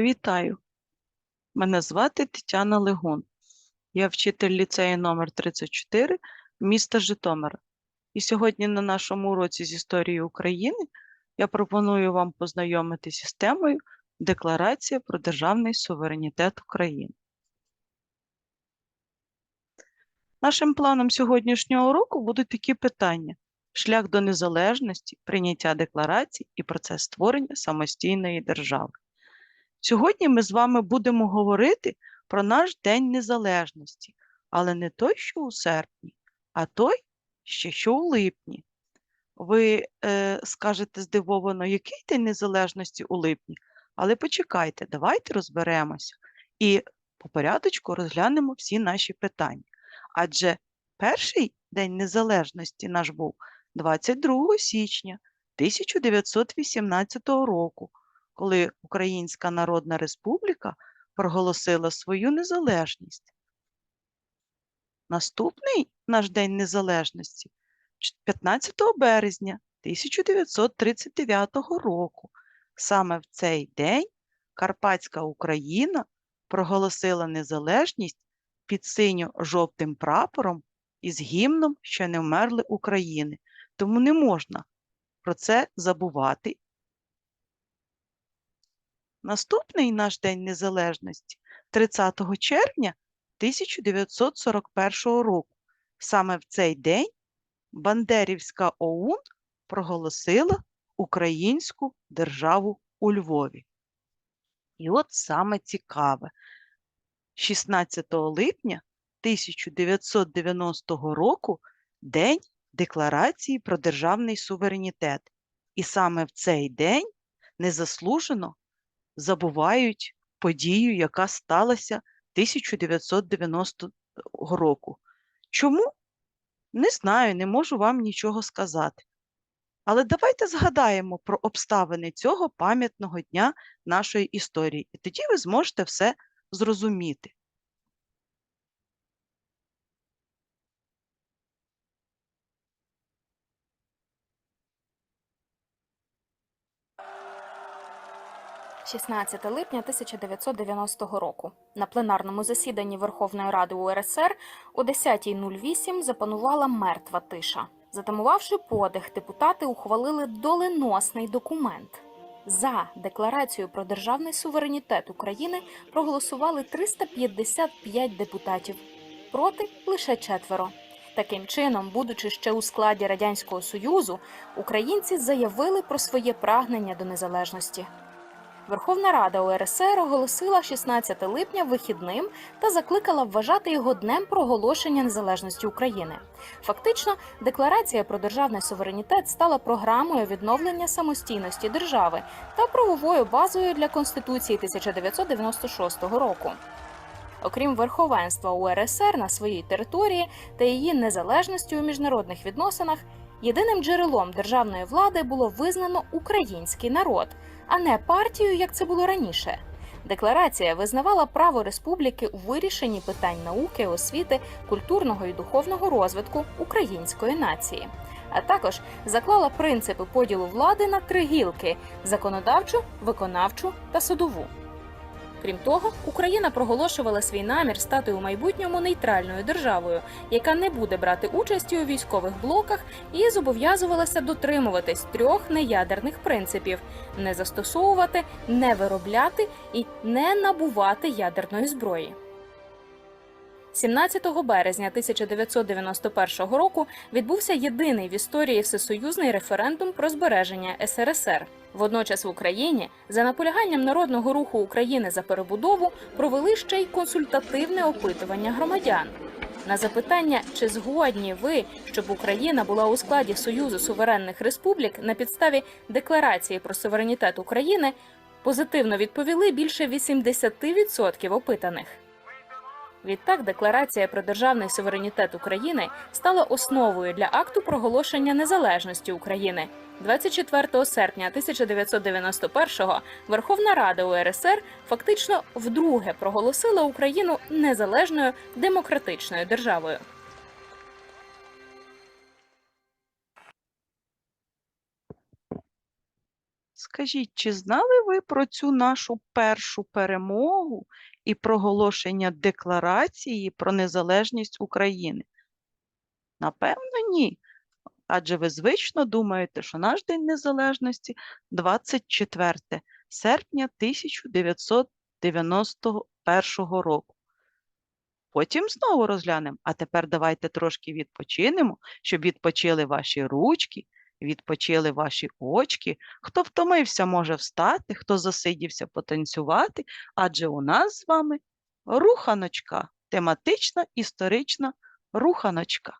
Вітаю! Мене звати Тетяна Легун. Я вчитель ліцею номер 34 міста Житомира. І сьогодні на нашому уроці з історії України я пропоную вам познайомитися з темою Декларація про державний суверенітет України. Нашим планом сьогоднішнього уроку будуть такі питання: шлях до незалежності, прийняття декларацій і процес створення самостійної держави. Сьогодні ми з вами будемо говорити про наш День Незалежності, але не той, що у серпні, а той, ще що у липні. Ви е, скажете здивовано, який День Незалежності у липні? Але почекайте, давайте розберемося і по порядочку розглянемо всі наші питання. Адже перший День Незалежності наш був 22 січня 1918 року, коли Українська Народна Республіка проголосила свою незалежність. Наступний наш День Незалежності 15 березня 1939 року. Саме в цей день Карпатська Україна проголосила незалежність під синьо-жовтим прапором із гімном, що не вмерли України. Тому не можна про це забувати. Наступний наш День Незалежності 30 червня 1941 року. Саме в цей день Бандерівська ОУН проголосила Українську державу у Львові. І от саме цікаве, 16 липня 1990 року День Декларації про державний суверенітет. І саме в цей день незаслужено забувають подію, яка сталася 1990 року. Чому? Не знаю, не можу вам нічого сказати. Але давайте згадаємо про обставини цього пам'ятного дня нашої історії, і тоді ви зможете все зрозуміти. – 16 липня 1990 року. На пленарному засіданні Верховної Ради УРСР о 10.08 запанувала мертва тиша. Затамувавши подих, депутати ухвалили доленосний документ. За декларацію про державний суверенітет України проголосували 355 депутатів, проти лише четверо. Таким чином, будучи ще у складі радянського союзу, українці заявили про своє прагнення до незалежності. Верховна Рада УРСР оголосила 16 липня вихідним та закликала вважати його днем проголошення незалежності України. Фактично, декларація про державний суверенітет стала програмою відновлення самостійності держави та правовою базою для Конституції 1996 року. Окрім верховенства УРСР на своїй території та її незалежності у міжнародних відносинах, єдиним джерелом державної влади було визнано український народ, а не партію, як це було раніше. Декларація визнавала право республіки у вирішенні питань науки, освіти, культурного і духовного розвитку української нації. А також заклала принципи поділу влади на три гілки: законодавчу, виконавчу та судову. Крім того, Україна проголошувала свій намір стати у майбутньому нейтральною державою, яка не буде брати участі у військових блоках, і зобов'язувалася дотримуватись трьох неядерних принципів: не застосовувати, не виробляти і не набувати ядерної зброї. 17 березня 1991 року відбувся єдиний в історії всесоюзний референдум про збереження СРСР. Водночас в Україні за наполяганням народного руху України за перебудову провели ще й консультативне опитування громадян. На запитання, чи згодні ви, щоб Україна була у складі Союзу суверенних республік на підставі декларації про суверенітет України, позитивно відповіли більше 80% опитаних. Відтак, декларація про державний суверенітет України стала основою для акту проголошення незалежності України. 24 серпня 1991-го Верховна Рада УРСР фактично вдруге проголосила Україну незалежною демократичною державою. Скажіть, чи знали ви про цю нашу першу перемогу і проголошення декларації про незалежність України? Напевно, ні. Адже ви звично думаєте, що наш День Незалежності 24 серпня 1991 року. Потім знову розглянемо. А тепер давайте трошки відпочинемо, щоб відпочили ваші ручки, відпочили ваші очки. Хто втомився, може встати, хто засидівся потанцювати, адже у нас з вами руханочка, тематична історична руханочка.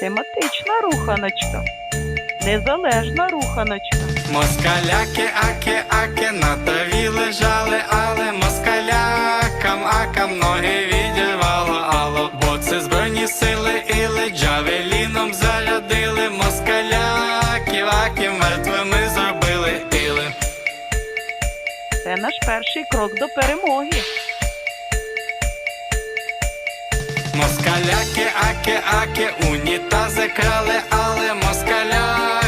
Тематична руханочка, незалежна руханочка. Москаляки, аки, аки, на траві лежали, але москалякам, акам ноги відірвало, ало, бо це збройні сили іли, джавеліном зарядили, москаляків, аків мертвими зробили іли. Це наш перший крок до перемоги. Москаляки, аки, аки, унітази крали, але москалякам, акам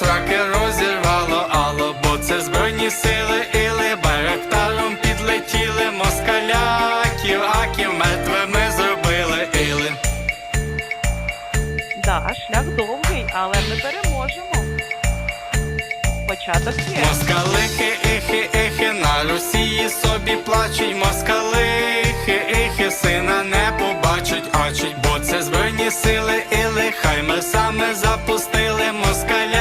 сраки розірвало, ало, бо це збройні сили іли, байрактаром підлетіли, москаляків, аків мертвими зробили іли. Да, шлях довгий, але ми переможемо. Початок є. Москалики, іхи, іхи, на Росії собі плачуть, москалихи, іхи, сина не побачать, очить, бо це збройні сили іли, хай ми саме запустили, москаляків,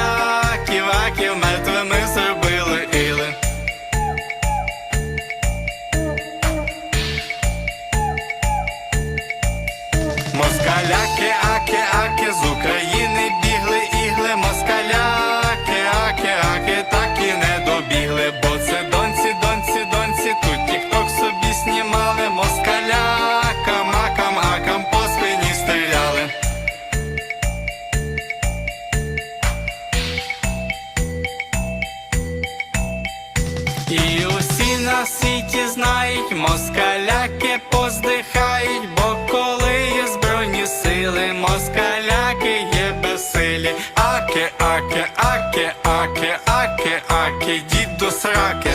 знають, москаляки поздихають, бо коли є збройні сили, москаляки є безсилі. Аки, аки, аки, аки, аки, аки, дід до сраки.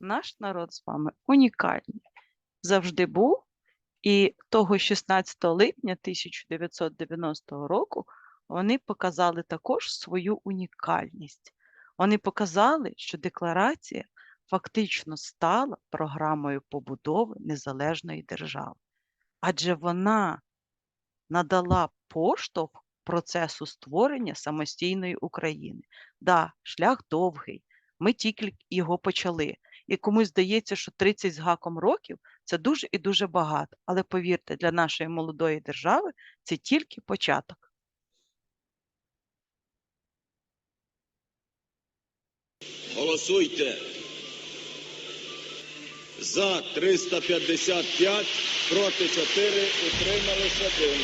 Наш народ з вами унікальний. Завжди був. І того 16 липня 1990 року вони показали також свою унікальність. Вони показали, що декларація фактично стала програмою побудови незалежної держави, адже вона надала поштовх процесу створення самостійної України. Да, шлях довгий, ми тільки його почали. І комусь здається, що 30 з гаком років це дуже і дуже багато. Але повірте, для нашої молодої держави це тільки початок. Голосуйте. За 355, проти 4, утримались 1.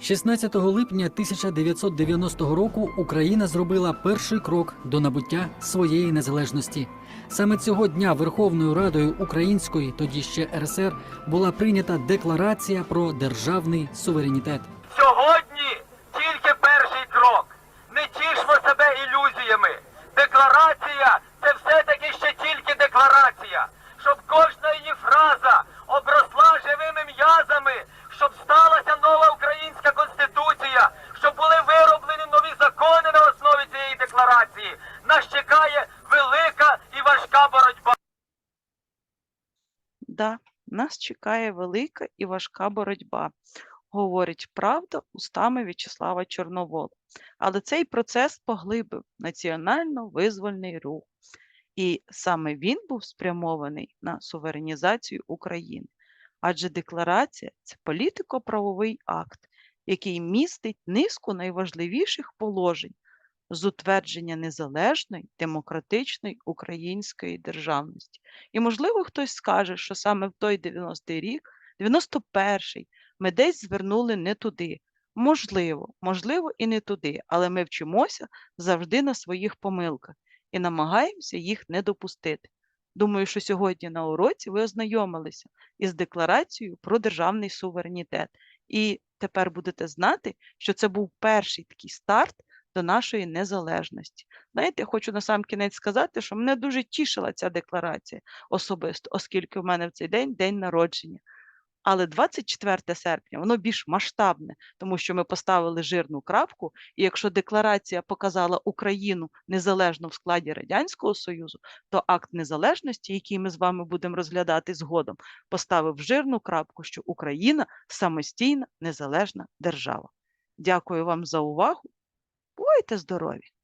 16 липня 1990 року Україна зробила перший крок до набуття своєї незалежності. Саме цього дня Верховною Радою Української, тоді ще РСР, була прийнята декларація про державний суверенітет. Сьогодні тільки перший крок. Не тішмо себе ілюзіями. Декларація це все-таки ще тільки декларація. Щоб кожна її фраза обросла живими м'язами, щоб сталася нова українська конституція, щоб були вироблені нові закони на основі цієї декларації. Нас чекає велика і важка боротьба. Да, нас чекає велика і важка боротьба, говорить правда устами В'ячеслава Чорновола. Але цей процес поглибив національно-визвольний рух. І саме він був спрямований на суверенізацію України. Адже декларація це політико-правовий акт, який містить низку найважливіших положень з утвердження незалежної, демократичної української державності. І, можливо, хтось скаже, що саме в той 90-й рік, 91-й, ми десь звернули не туди. Можливо, можливо, і не туди, але ми вчимося завжди на своїх помилках і намагаємося їх не допустити. Думаю, що сьогодні на уроці ви ознайомилися із декларацією про державний суверенітет, і тепер будете знати, що це був перший такий старт до нашої незалежності. Знаєте, я хочу на сам кінець сказати, що мене дуже тішила ця декларація особисто, оскільки в мене в цей день день народження. Але 24 серпня воно більш масштабне, тому що ми поставили жирну крапку, і якщо декларація показала Україну незалежно в складі Радянського Союзу, то акт незалежності, який ми з вами будемо розглядати згодом, поставив жирну крапку, що Україна самостійна незалежна держава. Дякую вам за увагу. Бувайте здорові!